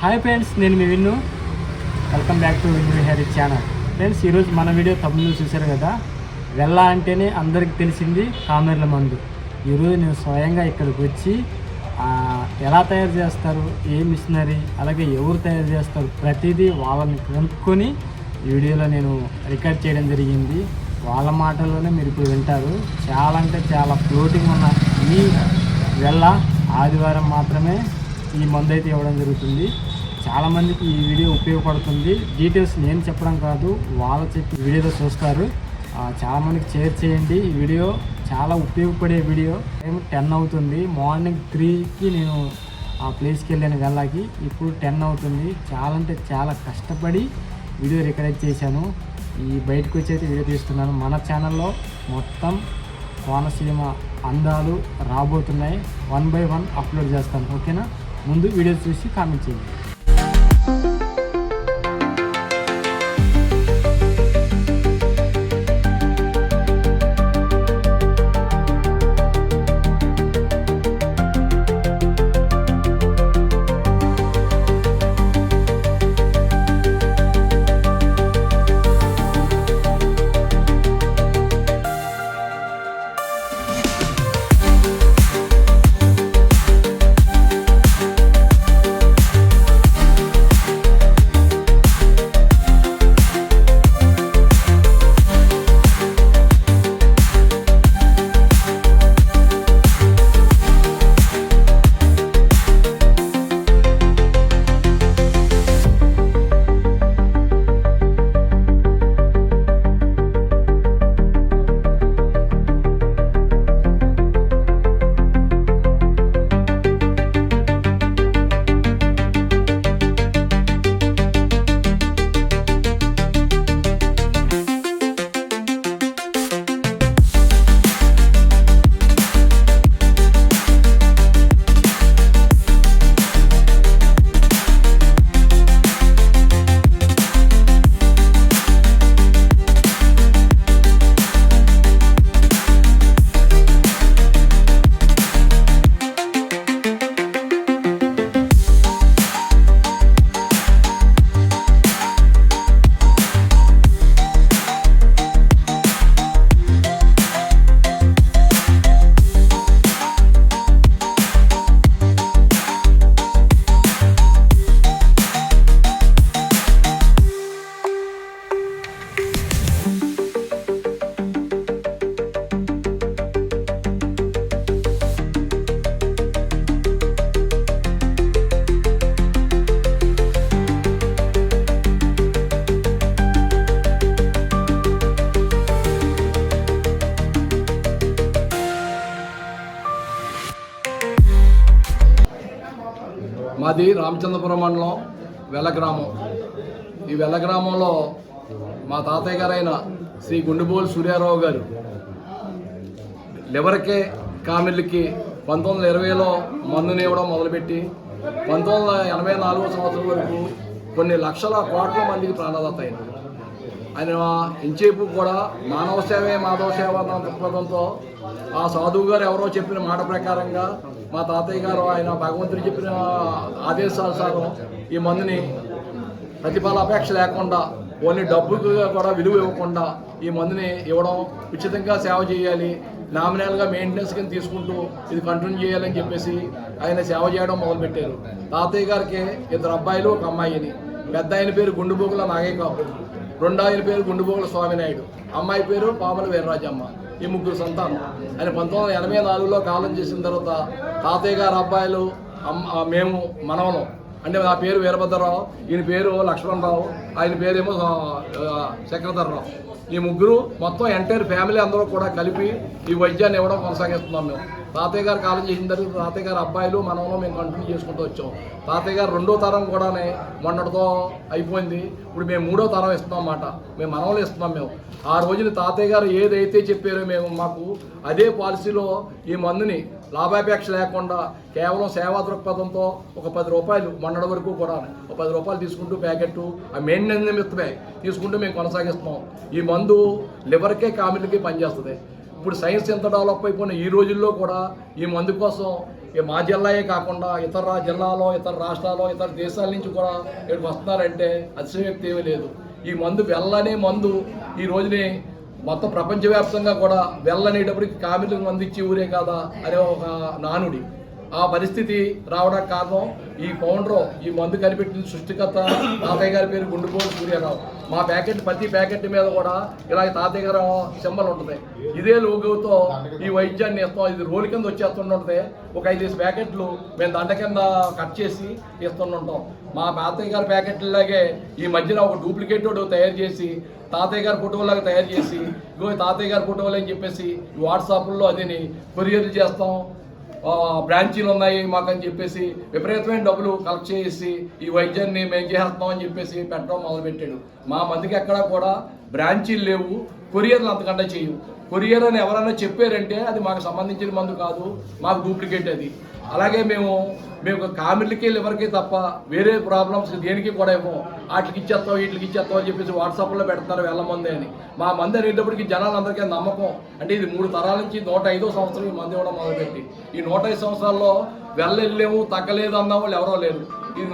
Hi friends నేను మీ Vinnu. Welcome back to Vinnu హెరీ channel friends ఈరోజు మన వీడియో తమ్ముళ్ళు చూశారు కదా? వెళ్ళ అంటేనే అందరికి తెలిసింది కామెర్ల మందు. ఈరోజు నేను స్వయంగా ఇక్కడికి వచ్చి ఎలా తయారు చేస్తారు ఏ మిషనరీ అలాగే ఎవరు తయారు చేస్తారు ప్రతిదీ వాళ్ళని కనుక్కొని ఈ వీడియోలో నేను రికార్డ్ చేయడం జరిగింది. వాళ్ళ మాటల్లోనే మీరు ఇప్పుడు వింటారు. చాలా అంటే చాలా ఫ్లోటింగ్ ఉన్న ఈ వెళ్ళ ఆదివారం మాత్రమే ఈ మందు అయితే ఇవ్వడం జరుగుతుంది. చాలామందికి ఈ వీడియో ఉపయోగపడుతుంది. డీటెయిల్స్ నేను చెప్పడం కాదు వాళ్ళు చెప్పి వీడియోలో చూస్తారు. చాలామందికి షేర్ చేయండి. ఈ వీడియో చాలా ఉపయోగపడే వీడియో. టైం టెన్ అవుతుంది. మార్నింగ్ త్రీకి నేను ఆ ప్లేస్కి వెళ్ళాను వెళ్ళాకి. ఇప్పుడు టెన్ అవుతుంది. చాలా అంటే చాలా కష్టపడి వీడియో రికార్డ్ చేశాను. ఈ బయటకు వచ్చి అయితే వీడియో తీస్తున్నాను. మన ఛానల్లో మొత్తం కోనసీమ అందాలు రాబోతున్నాయి. వన్ బై వన్ అప్లోడ్ చేస్తాను ఓకేనా? ముందు వీడియో చూసి కామెంట్ చేయండి. మాది రామచంద్రపురం మండలం వెల్లగ్రామం. ఈ వెల్లగ్రామంలో మా తాతయ్య గారైన శ్రీ గుండుబోలు సూర్యారావు గారు లివర్కే కామిళ్ళకి పంతొమ్మిది వందల ఇరవైలో మందుని ఇవ్వడం మొదలుపెట్టి పంతొమ్మిది వందల ఎనభై నాలుగో సంవత్సరం వరకు కొన్ని లక్షల కోట్ల మందికి ప్రాణదాత అయినారు. ఆయన ఇంచేపు కూడా మానవ సేవే మాధవ సేవ అన్న దృక్పథంతో ఆ సాధువు గారు ఎవరో చెప్పిన మాట ప్రకారంగా మా తాతయ్య గారు ఆయన భగవంతుడు చెప్పిన ఆదేశానుసారం ఈ మందుని ప్రతిఫల అపేక్ష లేకుండా ఓన్లీ డబ్బుకు కూడా విలువ ఇవ్వకుండా ఈ మందుని ఇవ్వడం ఉచితంగా సేవ చేయాలి. నామినల్గా మెయింటెనెన్స్ కింద తీసుకుంటూ ఇది కంటిన్యూ చేయాలని చెప్పేసి ఆయన సేవ చేయడం మొదలుపెట్టారు. తాతయ్య గారికి ఇద్దరు అబ్బాయిలు ఒక అమ్మాయిని. పెద్ద ఆయన పేరు గుండుబోగుల నాగయ్య కాపు. రెండో ఆయన పేరు గుండుబోగుల స్వామినాయుడు. అమ్మాయి పేరు పాముల వీర్రాజమ్మ. ఈ ముగ్గురు సంతానం. ఆయన పంతొమ్మిది వందల ఎనభై నాలుగులో కాలం చేసిన తర్వాత తాతయ్య గారు అబ్బాయిలు మేము మనవలం. అంటే నా పేరు వీరభద్రరావు ఈయన పేరు లక్ష్మణరావు ఆయన పేరేమో చక్రధరరావు ఈ ముగ్గురు మొత్తం ఎంటైర్ ఫ్యామిలీ అందరూ కూడా కలిపి ఈ వైద్యాన్ని ఇవ్వడం కొనసాగిస్తున్నాం మేము. తాతయ్య గారు కాలం చేసిన తర్వాత తాతయ్య గారు అబ్బాయిలు మనము మేము కంటిన్యూ చేసుకుంటూ వచ్చాం. తాతయ్య గారు రెండో తరం కూడానే మొన్నటితో అయిపోయింది. ఇప్పుడు మేము మూడో తరం ఇస్తున్నాం అన్నమాట. మేము మనవలు ఇస్తున్నాం మేము. ఆ రోజున తాతయ్య గారు ఏదైతే చెప్పారో మేము మాకు అదే పాలసీలో ఈ మందుని లాభాపేక్ష లేకుండా కేవలం సేవా దృక్పథంతో ఒక పది రూపాయలు మొన్నటి వరకు కూడా ఒక పది రూపాయలు తీసుకుంటూ ప్యాకెట్ ఆ మెయిన్ నిమిత్తమే తీసుకుంటూ మేము కొనసాగిస్తున్నాం. ఈ మందు లివర్కే కామిల్కి పనిచేస్తుంది. ఇప్పుడు సైన్స్ ఎంత డెవలప్ అయిపోయిన ఈ రోజుల్లో కూడా ఈ మందు కోసం ఈ మా జిల్లాయే కాకుండా ఇతర జిల్లాలో ఇతర రాష్ట్రాల్లో ఇతర దేశాల నుంచి కూడా ఇక్కడికి వస్తున్నారంటే అతిశయక్తి ఏమీ లేదు. ఈ మందు వెళ్ళనే మందు ఈ రోజుని మొత్తం ప్రపంచవ్యాప్తంగా కూడా వెళ్ళనేటప్పటికి కామిలకు మందు ఇచ్చి ఊరే కాదా అనే ఒక నానుడి. ఆ పరిస్థితి రావడానికి కారణం ఈ పౌండ్రో ఈ మందు కనిపెట్టిన సృష్టికర్త తాతయ్య గారి పేరు గుండుపోలు సూర్యారావు. మా ప్యాకెట్ ప్రతి ప్యాకెట్ మీద కూడా ఇలా తాతయ్య గారు సింబల్ ఉంటుంది. ఇదే లోగోతో ఈ వైద్యాన్ని ఇస్తాం ఇది రోలు కింద వచ్చేస్తుంటుంది ఒక ఐదు ప్యాకెట్లు మేము దండ కింద కట్ చేసి ఇస్తుంటుంటాం. మా తాతయ్య గారి ప్యాకెట్లాగే ఈ మధ్యన ఒక డూప్లికేట్ తయారు చేసి తాతయ్య గారి ఫోటోలాగా తయారు చేసి ఇగో తాతయ్య గారి ఫోటోలు అని చెప్పేసి వాట్సాప్లో అదిని కొరియర్ చేస్తాం. బ్రాంచీలు ఉన్నాయి మాకు అని చెప్పేసి విపరీతమైన డబ్బులు కలెక్ట్ చేసి ఈ వైద్యాన్ని మేము చేస్తున్నాం అని చెప్పేసి పెట్టడం మొదలుపెట్టాడు. మా మందికి ఎక్కడా కూడా బ్రాంచీలు లేవు కొరియర్లు అంతకంటే చేయవు. కొరియర్ అని ఎవరైనా చెప్పారంటే అది మాకు సంబంధించిన మందు కాదు మాకు డూప్లికేట్ అది. అలాగే మేము మేము కామిర్లకి లివర్కి తప్ప వేరే ప్రాబ్లమ్స్ దేనికి కూడా ఏమో వాటికి ఇచ్చేస్తాం వీటికి ఇచ్చేస్తాం అని చెప్పేసి వాట్సాప్లో పెడతారు వేల మంది అని. మా మంది అనేటప్పటికి జనాలందరికీ నమ్మకం. అంటే ఇది మూడు తరాల నుంచి నూట ఐదో సంవత్సరం ఈ మంది ఇవ్వడం మొదలుపెట్టి. ఈ నూట ఐదు సంవత్సరాల్లో వెళ్ళలేము తగ్గలేదు అన్న వాళ్ళు ఎవరో లేరు. ఇది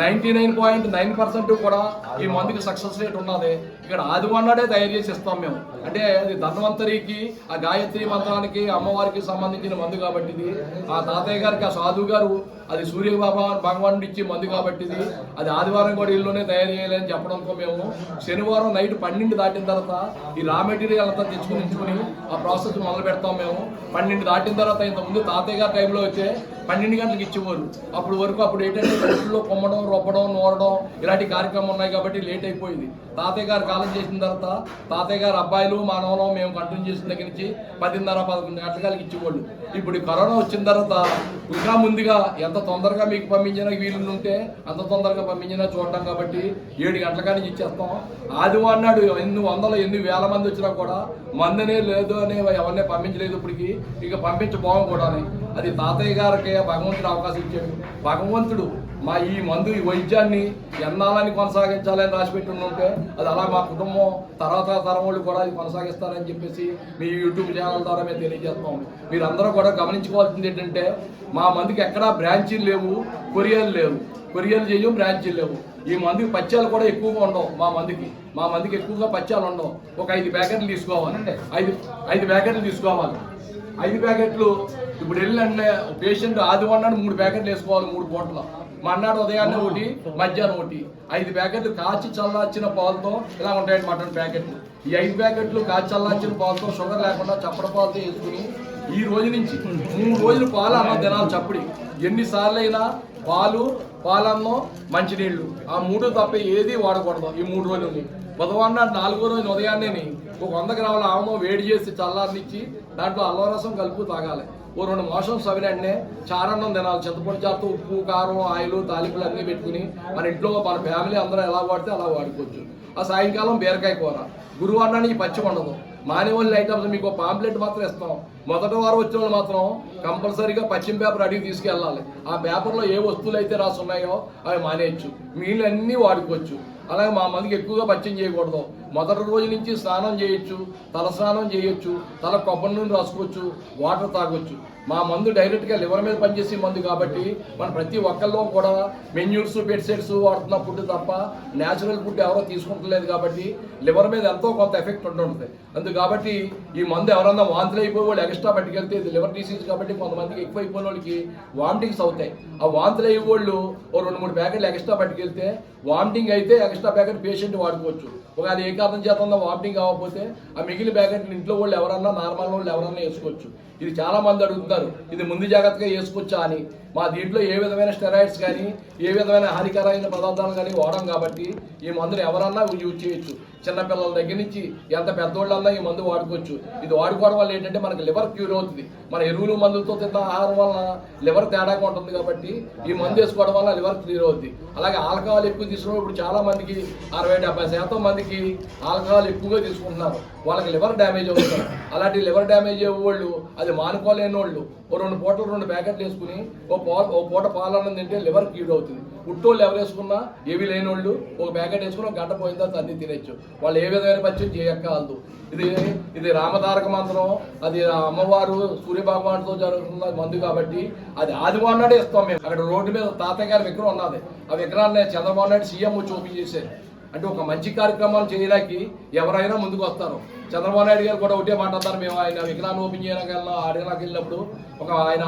ninety nine point nine percent కూడా ఈ మందుకి సక్సెస్ రేట్ ఉన్నది. ఇక్కడ ఆదివాడే తయారు చేసి ఇస్తాం మేము. అంటే అది ధన్వంతరికి ఆ గాయత్రి మంత్రానికి అమ్మవారికి సంబంధించిన మందు కాబట్టి ఇది. ఆ తాతయ్య గారికి ఆ సాధువు గారు అది సూర్య బాబా భగవానుడు ఇచ్చి మందు కాబట్టి ఇది. అది ఆదివారం కూడా ఇల్లునే తయారు చేయాలని చెప్పడంతో మేము శనివారం నైట్ పన్నెండు దాటిన తర్వాత ఈ రా మెటీరియల్ అంతా తెచ్చుకుని ఉంచుకుని ఆ ప్రాసెస్ మొదలు పెడతాం మేము. పన్నెండు దాటిన తర్వాత ఇంతకుముందు తాతయ్య గారి టైంలో వచ్చే పన్నెండు గంటలకు ఇచ్చేవారు. అప్పుడు వరకు అప్పుడు ఏంటంటే రోడ్లో కొమ్మడం రొప్పడం నూరడం ఇలాంటి కార్యక్రమం ఉన్నాయి కాబట్టి లేట్ అయిపోయింది. తాతయ్య గారు కాలం చేసిన తర్వాత తాతయ్య గారు అబ్బాయిలు మానవులం మేము కంటిన్యూ చేసిన దగ్గర నుంచి పదిన్నర పదకొండు గంటలకి ఇచ్చేవాళ్ళు. ఇప్పుడు కరోనా వచ్చిన తర్వాత ఇంకా ముందుగా ఎంత తొందరగా మీకు పంపించినా వీలు ఉంటే అంత తొందరగా పంపించినా చూడటం కాబట్టి ఏడు గంటల కానీ ఇచ్చేస్తాం. ఆదివారం నాడు ఎన్ని వందలు ఎన్ని వేల మంది వచ్చినా కూడా మందనే లేదు అని ఎవరినే పంపించలేదు ఇప్పటికి. ఇక పంపించబోం కూడా అది తాతయ్య గారికి భగవంతుడు అవకాశం ఇచ్చాడు. భగవంతుడు మా ఈ మందు ఈ వైద్యాన్ని ఎన్నాలని కొనసాగించాలని రాసిపెట్టి ఉంటే అది అలా మా కుటుంబం తర్వాత తరం వాళ్ళు కూడా అది కొనసాగిస్తారని చెప్పేసి మీ యూట్యూబ్ ఛానల్ ద్వారా మేము తెలియజేస్తాం మీరందరూ కూడా గమనించుకోవాల్సింది ఏంటంటే మా మందికి ఎక్కడా బ్రాంచీలు లేవు కొరియర్లు లేవు. కొరియర్లు చేయవు బ్రాంచీలు లేవు. ఈ మందికి పచ్చాలు కూడా ఎక్కువగా ఉండవు మా మందికి. మా మందికి ఎక్కువగా పచ్చాలు ఉండవు. ఒక ఐదు ప్యాకెట్లు తీసుకోవాలి. ఐదు ఐదు ప్యాకెట్లు తీసుకోవాలి. ఐదు ప్యాకెట్లు ఇప్పుడు వెళ్ళండి. పేషెంట్ ఆదివారం మూడు ప్యాకెట్లు వేసుకోవాలి మూడు పూటలు. మన్నాడు ఉదయాన్నే ఒకటి మధ్యాహ్నం ఒకటి. ఐదు ప్యాకెట్లు కాచి చల్లార్చిన పాలతో ఇలా ఉంటాయండి మటన్ ప్యాకెట్లు. ఈ ఐదు ప్యాకెట్లు కాచి చల్లార్చిన పాలతో షుగర్ లేకుండా చప్పడ పాలతో వేసుకుని ఈ రోజు నుంచి మూడు రోజులు పాలు అన్నం తినాలి చప్పుడి. ఎన్నిసార్లు అయినా పాలు పాలన్నం మంచినీళ్ళు. ఆ మూడు తప్ప ఏది వాడకూడదు ఈ మూడు రోజులని. బుధవారం నాడు నాలుగో రోజు ఉదయాన్నే ఒక వంద గ్రాముల ఆమో వేడి చేసి చల్లారనిచ్చి దాంట్లో అల్లరసం కలుపు తాగాలి. ఓ రెండు మోషన్ సవినంటే చారన్నం తినాలి. చింతపొడి చేత ఉప్పు కారం ఆయిల్ తాలింపులు అన్నీ పెట్టుకుని మన ఇంట్లో మన ఫ్యామిలీ అందరూ ఎలా వాడితే అలా వాడుకోవచ్చు. ఆ సాయంకాలం బీరకాయ కూర. గురువారానికి పచ్చి ఉండదు మానేవాళ్ళు ఐటమ్స్ మీకు పాంప్లెట్ మాత్రం ఇస్తాం. మొదటి వారం వచ్చిన వాళ్ళు మాత్రం కంపల్సరీగా పశ్చిమ పేపర్ అడిగి తీసుకెళ్ళాలి. ఆ పేపర్లో ఏ వస్తువులు అయితే రాసి ఉన్నాయో అవి మానేయచ్చు. మీలన్నీ అన్నీ వాడుకోవచ్చు. అలాగే మా మందికి ఎక్కువగా పచ్చిం చేయకూడదు. మొదటి రోజు నుంచి స్నానం చేయొచ్చు తల స్నానం చేయొచ్చు తల కొబ్బరి నూనె రాసుకోవచ్చు వాటర్ తాగొచ్చు. మా మందు డైరెక్ట్గా లివర్ మీద పనిచేసే మందు కాబట్టి మన ప్రతి ఒక్కరిలో కూడా మెన్యూర్స్ పెట్సెట్స్ వాడుతున్న ఫుడ్ తప్ప న్యాచురల్ ఫుడ్ ఎవరో తీసుకుంటలేదు కాబట్టి లివర్ మీద ఎంతో కొంత ఎఫెక్ట్ ఉంటుంది. అందు కాబట్టి ఈ మందు ఎవరన్నా వాంతులు అయిపోయి వాళ్ళు ఎక్స్ట్రా పట్టుకెళ్తే ఇది లివర్ డిసీజ్ కాబట్టి కొంతమందికి ఎక్కువ అయిపోయిన వాళ్ళకి వామిటింగ్స్ అవుతాయి. ఆ వాంతులు అయ్యే వాళ్ళు ఓ రెండు మూడు ప్యాకెట్లు ఎక్స్ట్రా పట్టుకెళ్తే వామిటింగ్ అయితే ఎక్స్ట్రా ప్యాకెట్ పేషెంట్ వాడుకోవచ్చు. ఒక అది ఏ కారణం చేత వామిటింగ్ కాకపోతే ఆ మిగిలిన బ్యాగెట్లు ఇంట్లో వాళ్ళు ఎవరన్నా నార్మల్ వాళ్ళు ఎవరన్నా వేసుకోవచ్చు. ఇది చాలా మంది అడుగుతున్నారు ఇది ముందు జాగ్రత్తగా వేసుకోవచ్చా అని. మా దీంట్లో ఏ విధమైన స్టెరాయిడ్స్ కానీ ఏ విధమైన హానికరమైన పదార్థాలు కానీ వాడం కాబట్టి ఈ మందులు ఎవరన్నా యూజ్ చేయొచ్చు. చిన్నపిల్లల దగ్గర నుంచి ఎంత పెద్దోళ్ళన్నా ఈ మందు వాడుకోవచ్చు. ఇది వాడుకోవడం వల్ల ఏంటంటే మనకి లివర్ క్యూర్ అవుతుంది. మన ఎరువులు మందులతో తిన్న ఆహారం వలన లివర్ తేడాగా ఉంటుంది కాబట్టి ఈ మందు వేసుకోవడం వల్ల లివర్ క్లియర్ అవుతుంది అలాగే ఆల్కహాల్ ఎక్కువ తీసుకున్నప్పుడు ఇప్పుడు చాలా మందికి అరవై డెబ్బై శాతం మందికి ఆల్కహాల్ ఎక్కువగా తీసుకుంటున్నారు. వాళ్ళకి లివర్ డ్యామేజ్ అవుతుంది. అలాంటి లివర్ డ్యామేజ్ అయ్యే వాళ్ళు అది మానుకోలేని వాళ్ళు ఓ రెండు పూటలు రెండు ప్యాకెట్లు వేసుకుని ఓ పాలు ఓ పూట పాలన్నం తింటే లివర్ కీడు అవుతుంది పుట్టోళ్ళు ఎవరు వేసుకున్నా ఏవి లేని వాళ్ళు ఒక ప్యాకెట్ వేసుకుని ఒక గంట పోయిన తర్వాత తినచ్చు వాళ్ళు ఏ విధమైన పచ్చడి చేయక్కర్లేదు ఇది ఇది రామతారక మంత్రం అది అమ్మవారు సూర్యభగవానుతో జరుగుతున్న మందు కాబట్టి అది ఆదివారం నాడే ఇస్తాం మేము. అక్కడ రోడ్డు మీద తాతయ్య గారి విగ్రహం ఉన్నది. ఆ విగ్రహాన్ని చంద్రబాబు నాయుడు సీఎం వచ్చి ఓపెన్ అంటే ఒక మంచి కార్యక్రమాలు చేయడానికి ఎవరైనా ముందుకు వస్తారు. చంద్రబాబు నాయుడు గారు కూడా ఒకటే మాట్లాడతారు మేము ఆయన విగ్రహాన్ని ఓపెన్ చేయడానికి వెళ్ళిన ఆడడానికి వెళ్ళినప్పుడు ఒక ఆయన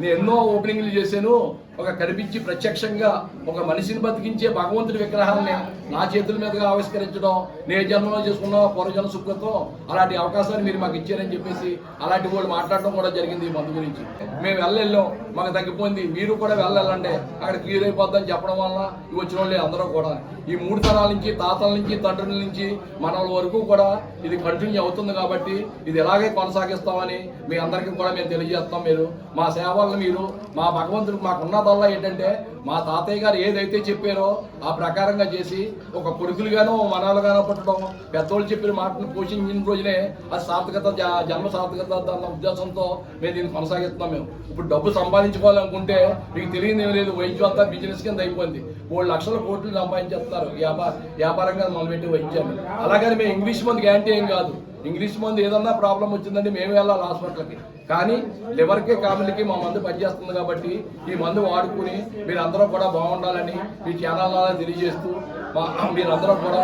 నేను ఎన్నో ఓపెనింగ్లు చేశాను. ఒక కనిపించి ప్రత్యక్షంగా ఒక మనిషిని బతికించే భగవంతుడి విగ్రహాన్ని నా చేతుల మీదుగా ఆవిష్కరించడం నేను జన్మలో చేసుకున్న పూర్వజన సుఖతం అలాంటి అవకాశాన్ని మీరు మాకు ఇచ్చారని చెప్పేసి అలాంటి వాళ్ళు మాట్లాడడం కూడా జరిగింది ఈ మందు గురించి. మేము వెళ్ళెళ్ళాం మాకు తగ్గిపోయింది మీరు కూడా వెళ్ళాలంటే అక్కడ క్లియర్ అయిపోద్దని చెప్పడం వల్ల ఇవి వచ్చిన వాళ్ళు అందరూ కూడా. ఈ మూడు తరాల నుంచి తాతల నుంచి తండ్రుల నుంచి మనల వరకు కూడా ఇది కంటిన్యూ అవుతుంది కాబట్టి ఇది ఎలాగే కొనసాగిస్తామని మీ అందరికీ కూడా మేము తెలియజేస్తాం మీరు. మా సేవలను మీరు మా భగవంతుడికి మాకున్న ఉన్నదల్లా ఏంటంటే మా తాతయ్య గారు ఏదైతే చెప్పారో ఆ ప్రకారంగా చేసి ఒక కొడుకులుగానో మనాలుగానో పుట్టడం పెద్దోళ్ళు చెప్పిన మాటను పోషించిన రోజునే అది సార్థకత జన్మ సార్థకత అన్న ఉద్దేశంతో మేము దీన్ని కొనసాగిస్తున్నాం మేము. ఇప్పుడు డబ్బు సంపాదించుకోవాలనుకుంటే మీకు తెలియదు ఏం లేదు వైద్యం అంతా బిజినెస్ కింద అయిపోయింది. మూడు లక్షల కోట్లు సంపాదించేస్తారు వ్యాపార వ్యాపారంగా మొదలుపెట్టి వైద్యాన్ని. అలాగని మేము ఇంగ్లీష్ మంది గ్యారంటీ ఏం కాదు. ఇంగ్లీష్ మందు ఏదన్నా ప్రాబ్లం వచ్చిందంటే మేము వెళ్ళాలి హాస్పిటల్కి. కానీ లివర్కి కామిలికి మా మందు పనిచేస్తుంది కాబట్టి ఈ మందు వాడుకుని మీరందరూ కూడా బాగుండాలని మీ ఛానల్ ద్వారా తెలియజేస్తూ మా మీరందరూ కూడా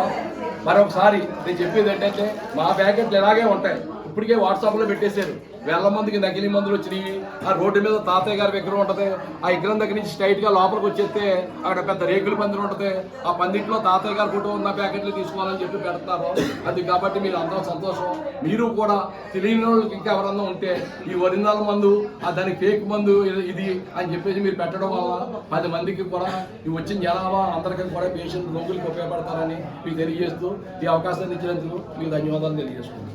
మరొకసారి నేను చెప్పేది ఏంటంటే మా ప్యాకెట్లు ఇలాగే ఉంటాయి. ఇప్పటికే వాట్సాప్లో పెట్టేశారు. వేల మందికి నకిలీ మందులు వచ్చినాయి ఆ రోడ్డు మీద తాతయ్య గారి విగ్రహం ఉంటుంది. ఆ విగ్రహం దగ్గర నుంచి స్ట్రైట్గా లోపలికి వచ్చేస్తే అక్కడ పెద్ద రేకుల పందిరి ఉంటుంది. ఆ పందిట్లో తాతయ్య గారి ఫోటో ఉన్న ప్యాకెట్లు తీసుకోవాలని చెప్పి పెడతారు. అది కాబట్టి మీరు అందరూ సంతోషం. మీరు కూడా తెలియని వాళ్ళకి ఇంకా ఎవరన్నా ఉంటే ఈ ఒరిజినల్ మందు ఆ దానికి ఫేక్ మందు ఇది- అని చెప్పేసి మీరు పెట్టడం వల్ల పది మందికి కూడా ఈ వచ్చిన జనాభా అందరికీ కూడా పేషెంట్ రోగులకు ఉపయోగపడతారని మీకు తెలియజేస్తూ ఈ అవకాశాన్ని ఇచ్చినందుకు మీకు ధన్యవాదాలు తెలియజేస్తున్నాను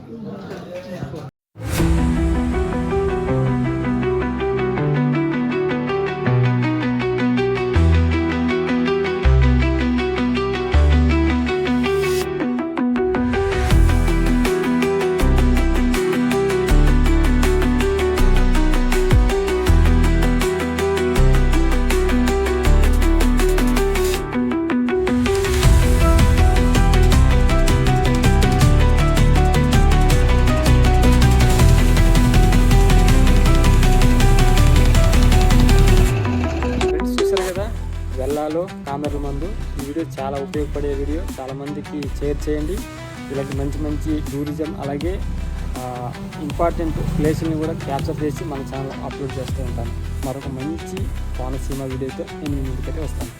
వెళ్ళాలో కామెర్ల మందు ఈ వీడియో చాలా ఉపయోగపడే వీడియో. చాలామందికి షేర్ చేయండి. ఇలాంటి మంచి మంచి టూరిజం అలాగే ఇంపార్టెంట్ ప్లేసుల్ని కూడా క్యాప్చర్ చేసి మన ఛానల్ అప్లోడ్ చేస్తూ ఉంటాను. మరొక మంచి కోనసీమ వీడియోతో నేను ముందుకైతే వస్తాను.